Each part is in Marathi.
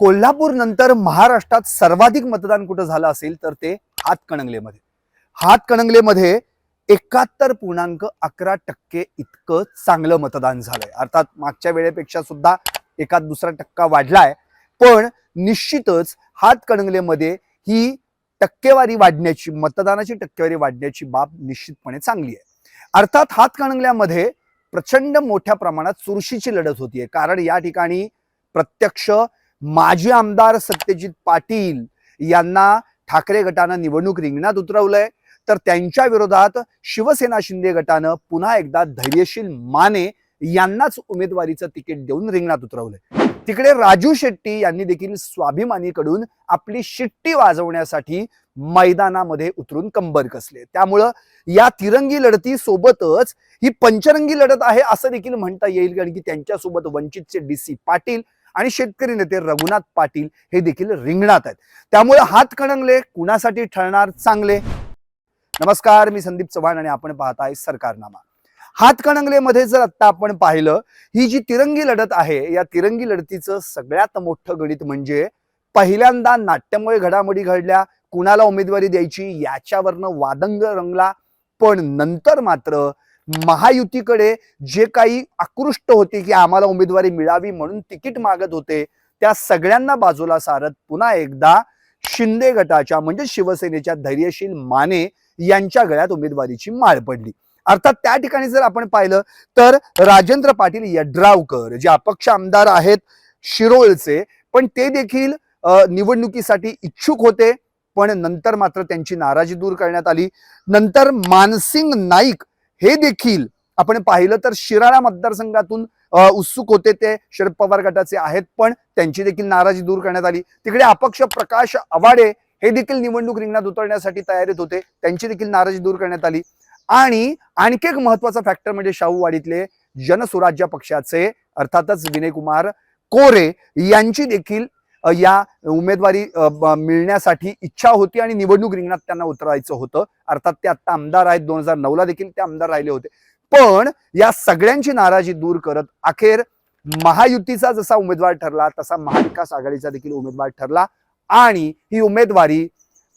कोल्हापूर नंतर महाराष्ट्रात सर्वाधिक मतदान कुठं झालं असेल तर ते हातकणंगलेमध्ये हातकणंगलेमध्ये एकाहत्तर पूर्णांक अकरा टक्के इतकं चांगलं मतदान झालंय. अर्थात मागच्या वेळेपेक्षा सुद्धा एकात दुसरा टक्का वाढलाय. पण निश्चितच हातकणंगलेमध्ये ही टक्केवारी वाढण्याची मतदानाची टक्केवारी वाढण्याची बाब निश्चितपणे चांगली आहे. अर्थात हातकणंगल्यामध्ये प्रचंड मोठ्या प्रमाणात चुरशीची लढत होतीये. कारण या ठिकाणी प्रत्यक्ष माजी आमदार सत्यजित पाटील यांना ठाकरे गटानं निवडणूक रिंगणात उतरवलंय. तर त्यांच्या विरोधात शिवसेना शिंदे गटानं पुन्हा एकदा धैर्यशील माने यांनाच उमेदवारीचं तिकीट देऊन रिंगणात उतरवलंय. तिकडे राजू शेट्टी यांनी देखील स्वाभिमानीकडून आपली शिट्टी वाजवण्यासाठी मैदानामध्ये उतरून कंबर कसले. त्यामुळं या तिरंगी लढती सोबतच ही पंचरंगी लढत आहे असं देखील म्हणता येईल कारण की त्यांच्यासोबत वंचितचे डी सी पाटील आणि शेतकरी नेते रघुनाथ पाटील हे देखील रिंगणात आहेत. त्यामुळे हात कणंगले कुणासाठी ठरणार चांगले? नमस्कार मी संदीप चव्हाण आणि आपण पाहताय सरकारनामा. हातकणंगलेमध्ये जर आता आपण पाहिलं ही जी तिरंगी लढत आहे या तिरंगी लढतीचं सगळ्यात मोठं गणित म्हणजे पहिल्यांदा नाट्यमय घडामोडी घडल्या कुणाला उमेदवारी द्यायची याच्यावरनं वादंग रंगला पण नंतर मात्र महायुतीकडे जे काही आकृष्ट होते की आम्हाला उमेदवारी मिळावी म्हणून तिकीट मागत होते त्या सगळ्यांना बाजूला सारत पुन्हा एकदा शिंदे गटाच्या म्हणजे शिवसेनेच्या धैर्यशील माने यांच्या गळ्यात उमेदवारीची माळ पडली. अर्थात त्या ठिकाणी जर आपण पाहिलं तर राजेंद्र पाटील यड्रावकर जे अपक्ष आमदार आहेत शिरोळचे पण ते देखील निवडणुकीसाठी इच्छुक होते पण नंतर मात्र त्यांची नाराजी दूर करण्यात आली. नंतर मानसिंग नाईक हे देखील आपण पाहिलं तर शिराळा मतदारसंघातून उत्सुक होते ते शरद पवार गटाचे आहेत पण त्यांची देखील नाराजी दूर करण्यात आली. तिकडे अपक्ष प्रकाश आवाडे हे देखील निवडणूक रिंगणात उतरण्यासाठी तयारीत होते. त्यांची देखील नाराजी दूर करण्यात आली. आणि आणखी एक महत्त्वाचा फॅक्टर म्हणजे शाहूवाडीतले जनसुराज्य पक्षाचे अर्थातच विनय कुमार कोरे यांची देखील या उमेदवारी मिळण्यासाठी इच्छा होती आणि निवडणूक रिंगणात त्यांना उतरायचं होतं. अर्थात ते आता आमदार आहेत. दोन हजार नऊला देखील ते आमदार राहिले होते. पण या सगळ्यांची नाराजी दूर करत अखेर महायुतीचा जसा उमेदवार ठरला तसा महाविकास आघाडीचा देखील उमेदवार ठरला आणि ही उमेदवारी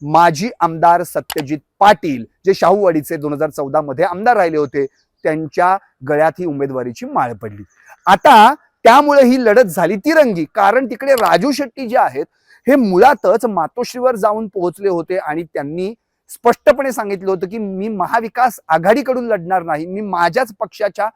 माजी आमदार सत्यजित पाटील जे शाहूवाडीचे दोन हजार चौदा मध्ये आमदार राहिले होते त्यांच्या गळ्यात ही उमेदवारीची माळ पडली. आता त्यामुळे ही लढत झाली तिरंगी. कारण तिकडे राजू शेट्टी जे आहेत हे मुळातच मातोश्रीवर जाऊन पोहोचले होते आणि त्यांनी स्पष्टपणे सांगितलं होतं की मी महाविकास आघाडीकडून लढणार नाही मी माझ्याच पक्षाच्या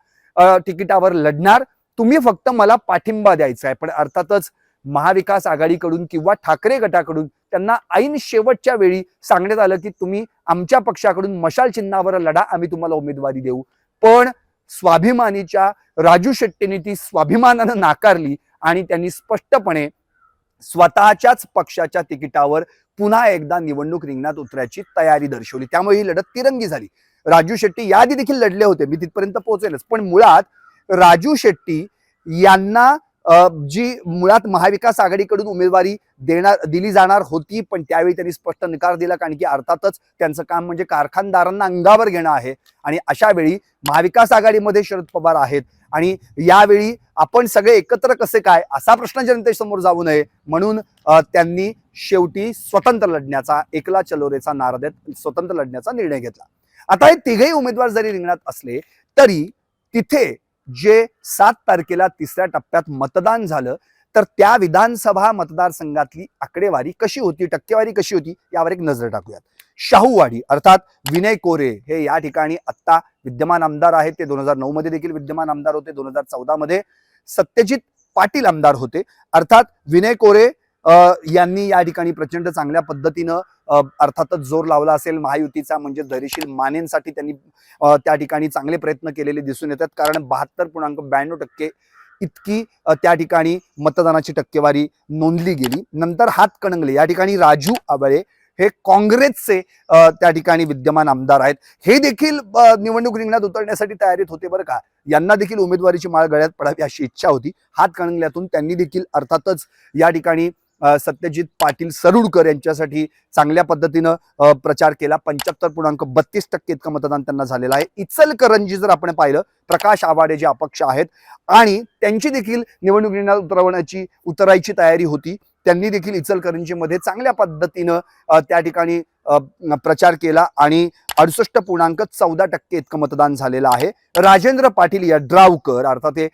तिकिटावर लढणार. तुम्ही फक्त मला पाठिंबा द्यायचा आहे. पण अर्थातच महाविकास आघाडीकडून किंवा ठाकरे गटाकडून त्यांना ऐन शेवटच्या वेळी सांगण्यात आलं की तुम्ही आमच्या पक्षाकडून मशाल चिन्हावर लढा आम्ही तुम्हाला उमेदवारी देऊ. पण स्वाभिमानीच्या राजू शेट्टीने ती स्वाभिमानानं नाकारली आणि त्यांनी स्पष्टपणे स्वतःच्याच पक्षाच्या तिकिटावर पुन्हा एकदा निवडणूक रिंगणात उतरायची तयारी दर्शवली. त्यामुळे ही लढत तिरंगी झाली. राजू शेट्टी याआधी देखील लढले होते. मी तिथपर्यंत पोहोचेलच. पण मुळात राजू शेट्टी यांना जी मुळात महाविकास आघाडीकडून उमेदवारी देणार दिली जाणार होती पण त्यावेळी त्यांनी स्पष्ट निकार दिला कारण की अर्थातच त्यांचं काम म्हणजे कारखानदारांना अंगावर घेणं आहे. आणि अशा वेळी महाविकास आघाडीमध्ये शरद पवार आहेत. आणि यावेळी आपण सगळे एकत्र कसे काय असा प्रश्न जनतेसमोर जाऊ नये. म्हणून त्यांनी शेवटी स्वतंत्र लढण्याचा एकला चलोरेचा नारा देत स्वतंत्र लढण्याचा निर्णय घेतला. आता हे तिघही उमेदवार जरी रिंगणात असले तरी तिथे जे सात तारखेला तिसऱ्या टप्प्यात मतदान झालं तर त्या विधानसभा मतदारसंघातली आकडेवारी कशी होती टक्केवारी कशी होती यावर एक नजर टाकूयात. शाहूवाडी अर्थात विनय कोरे हे या ठिकाणी आत्ता विद्यमान आमदार आहेत. ते दोन हजार नऊ मध्ये देखील विद्यमान आमदार होते. दोन हजार चौदा मध्ये सत्यजित पाटील आमदार होते. अर्थात विनय कोरे यांनी या ठिकाणी प्रचंड चांगल्या पद्धतीनं अर्थातच जोर लावला असेल महायुतीचा म्हणजे धैर्यशील मानेंसाठी त्यांनी त्या ठिकाणी चांगले प्रयत्न केलेले दिसून येतात. कारण बहात्तर पूर्णांक ब्याण्णव टक्के इतकी त्या ठिकाणी मतदानाची टक्केवारी नोंदली गेली. नंतर हात कणंगले. या ठिकाणी राजू आबळे हे काँग्रेसचे त्या ठिकाणी विद्यमान आमदार आहेत. हे देखील निवडणूक रिंगणात उतरण्यासाठी तयारीत होते बरं का. यांना देखील उमेदवारीची माळ गळ्यात पडावी अशी इच्छा होती. हात कणंगल्यातून त्यांनी देखील अर्थातच या ठिकाणी सत्यजित पाटील सरुडकर यांच्यासाठी चांगल्या पद्धतीनं प्रचार केला. पंच्याहत्तर पूर्णांक बत्तीस टक्के इतकं मतदान त्यांना झालेलं आहे. इचलकरंजी जर आपण पाहिलं प्रकाश आवाडे जे अपक्ष आहेत आणि त्यांची देखील निवडणूक उतरवण्याची उतरायची तयारी होती. त्यांनी देखील इचलकरंजीमध्ये चांगल्या पद्धतीनं त्या ठिकाणी प्रचार केला आणि अडुसष्ट पूर्णांक चौदा टक्के इतकं मतदान झालेलं आहे. राजेंद्र पाटील या ड्रावकर अर्थात हे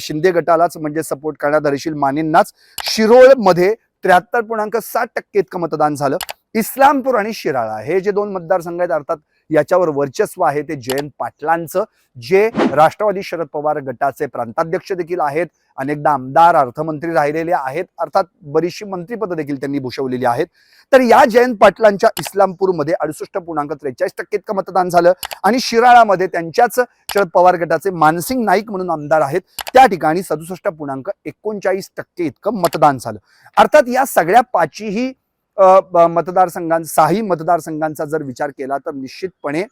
शिंदे गटालाच म्हणजे सपोर्ट करण्यात धैर्यशील मानेंनाच शिरोळमध्ये त्र्याहत्तर पूर्णांक सात टक्के इतकं मतदान झालं. इस्लामपूर आणि शिराळा हे जे दोन मतदारसंघ आहेत अर्थात याच्यावर वर्चस्व आहे ते जयंत पाटलांचं जे राष्ट्रवादी शरद पवार गटाचे प्रांताध्यक्ष देखील आहेत अनेकदा आमदार अर्थमंत्री राहिलेले आहेत अर्थात बरीचशी मंत्रीपद देखील त्यांनी भूषवलेली आहेत. तर या जयंत पाटलांच्या इस्लामपूरमध्ये अडुसष्ट पूर्णांक त्रेचाळीस टक्के इतकं मतदान झालं आणि शिराळामध्ये त्यांच्याच शरद पवार गटाचे मानसिंग नाईक म्हणून आमदार आहेत त्या ठिकाणी सदुसष्ट पूर्णांक एकोणचाळीस टक्के इतकं मतदान झालं. अर्थात या सगळ्या पाचही मतदारसंघां सहाही मतदारसंघांचा जर विचार केला तर निश्चितपणे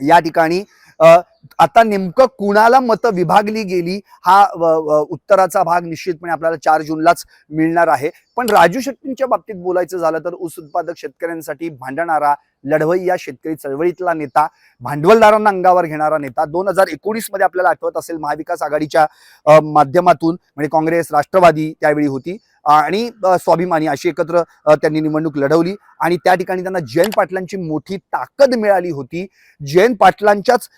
या ठिकाणी आता नेमकं कुणाला मतं विभागली गेली हा उत्तराचा भाग निश्चितपणे आपल्याला चार जूनलाच मिळणार आहे. पण राजू शेट्टींच्या बाबतीत बोलायचं झालं तर ऊस उत्पादक शेतकऱ्यांसाठी भांडणारा लढवई या शेतकरी चळवळीतला नेता भांडवलदारांना अंगावर घेणारा नेता दोन हजार एकोणीसमध्ये आपल्याला आठवत असेल महाविकास आघाडीच्या माध्यमातून म्हणजे काँग्रेस राष्ट्रवादी त्यावेळी होती. आणि स्वाभिमानी अशी एकत्र त्यांनी निवडणूक लढवली. आणि त्या ठिकाणी त्यांना जयंत पाटलांची मोठी ताकद मिळाली होती. जयंत पाटलांच्याच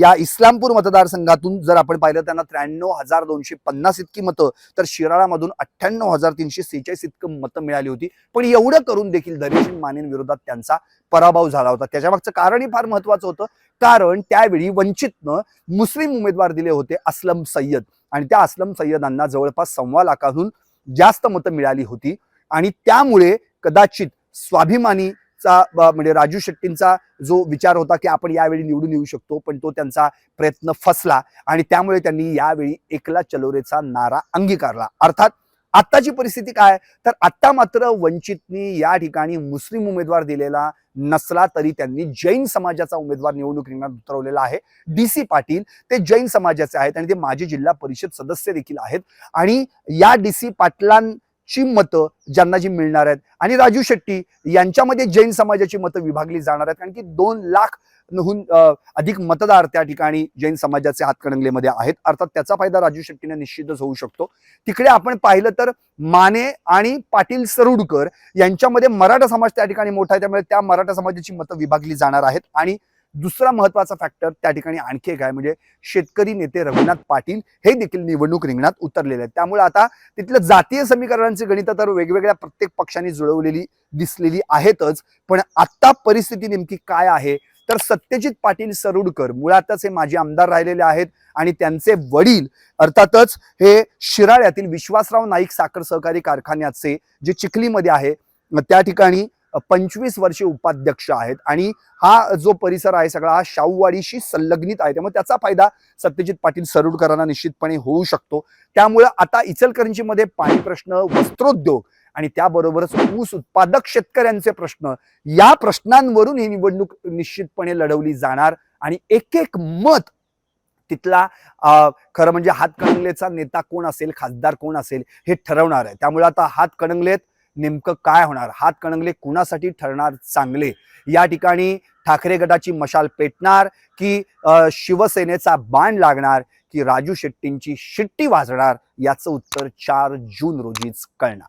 या इस्लामपूर मतदारसंघातून जर आपण पाहिलं त्यांना त्र्याण्णव हजार दोनशे पन्नास इतकी मतं तर शिराळामधून अठ्ठ्याण्णव हजार तीनशे सेहेचाळीस इतकं मतं मिळाली होती. पण एवढं करून देखील धैर्यशील मानेंविरोधात त्यांचा पराभव झाला होता. त्याच्यामागचं कारणही फार महत्वाचं होतं. कारण त्यावेळी वंचितनं मुस्लिम उमेदवार दिले होते असलम सय्यद. आणि त्या असलम सय्यदांना जवळपास सव्वा लाखाहून जास्त मतं मिळाली होती. आणि त्यामुळे कदाचित स्वाभिमानीचा म्हणजे राजू शेट्टींचा जो विचार होता की आपण यावेळी निवडून येऊ शकतो पण तो त्यांचा प्रयत्न फसला. आणि त्यामुळे त्यांनी यावेळी एकला चलोरेचा नारा अंगीकारला. अर्थात आत्ताची परिस्थिती काय? तर आत्ता मात्र वंचितनी या ठिकाणी मुस्लिम उमेदवार दिलेला नसला तरी त्यांनी जैन समाजाचा उमेदवार निवडणूक रिंगणात उतरवलेला आहे. डी सी पाटील ते जैन समाजाचे आहेत आणि ते माजी जिल्हा परिषद सदस्य देखील आहेत. आणि या डी सी पाटलांची मतं ज्यांना जी मिळणार आहेत आणि राजू शेट्टी यांच्यामध्ये जैन समाजाची मतं विभागली जाणार आहेत कारण की दोन लाख हून अधिक मतदार त्या ठिकाणी जैन समाजाचे हातकणंगलेमध्ये आहेत. अर्थात त्याचा फायदा राजू शेट्टीने निश्चितच होऊ शकतो. तिकडे आपण पाहिलं तर माने आणि पाटील सरुडकर यांच्यामध्ये मराठा समाज त्या ठिकाणी मोठा आहे. त्यामुळे त्या मराठा समाजाची मतं विभागली जाणार आहेत. आणि दुसरा महत्त्वाचा फॅक्टर त्या ठिकाणी आणखी एक आहे म्हणजे शेतकरी नेते रघुनाथ पाटील हे देखील निवडणूक रिंगणात उतरलेले आहेत. त्यामुळे आता तिथलं जातीय समीकरणांची गणितं तर वेगवेगळ्या प्रत्येक पक्षांनी जुळवलेली दिसलेली आहेतच. पण आता परिस्थिती नेमकी काय आहे? तर सत्यजित पाटील सरुडकर मुळातच हे माजी आमदार राहिलेले आहेत आणि त्यांचे वडील अर्थातच हे शिराळ्यातील विश्वासराव नाईक साखर सहकारी कारखान्याचे जे चिखलीमध्ये आहे त्या ठिकाणी पंचवीस वर्षे उपाध्यक्ष आहेत आणि हा जो परिसर आहे सगळा हा शाहूवाडीशी संलग्नित आहे. त्यामुळे त्याचा फायदा सत्यजित पाटील सरुडकरांना निश्चितपणे होऊ शकतो. त्यामुळे आता इचलकरंजीमध्ये पाणी प्रश्न वस्त्रोद्योग आणि त्याबरोबरच ऊस उत्पादक शेतकऱ्यांचे प्रश्न. या प्रश्नांवरून ही निवडणूक निश्चितपणे लढवली जाणार आणि एक एक मत तिथला खरं म्हणजे हातकणंगलेचा नेता कोण असेल खासदार कोण असेल हे ठरवणार आहे. त्यामुळे आता हातकणंगलेत नेमकं काय होणार? हातकणंगले कुणासाठी ठरणार चांगले? या ठिकाणी ठाकरे गटाची मशाल पेटणार की शिवसेनेचा बाण लागणार की राजू शेट्टींची शिट्टी वाजणार? याचं उत्तर चार जून रोजीच कळणार.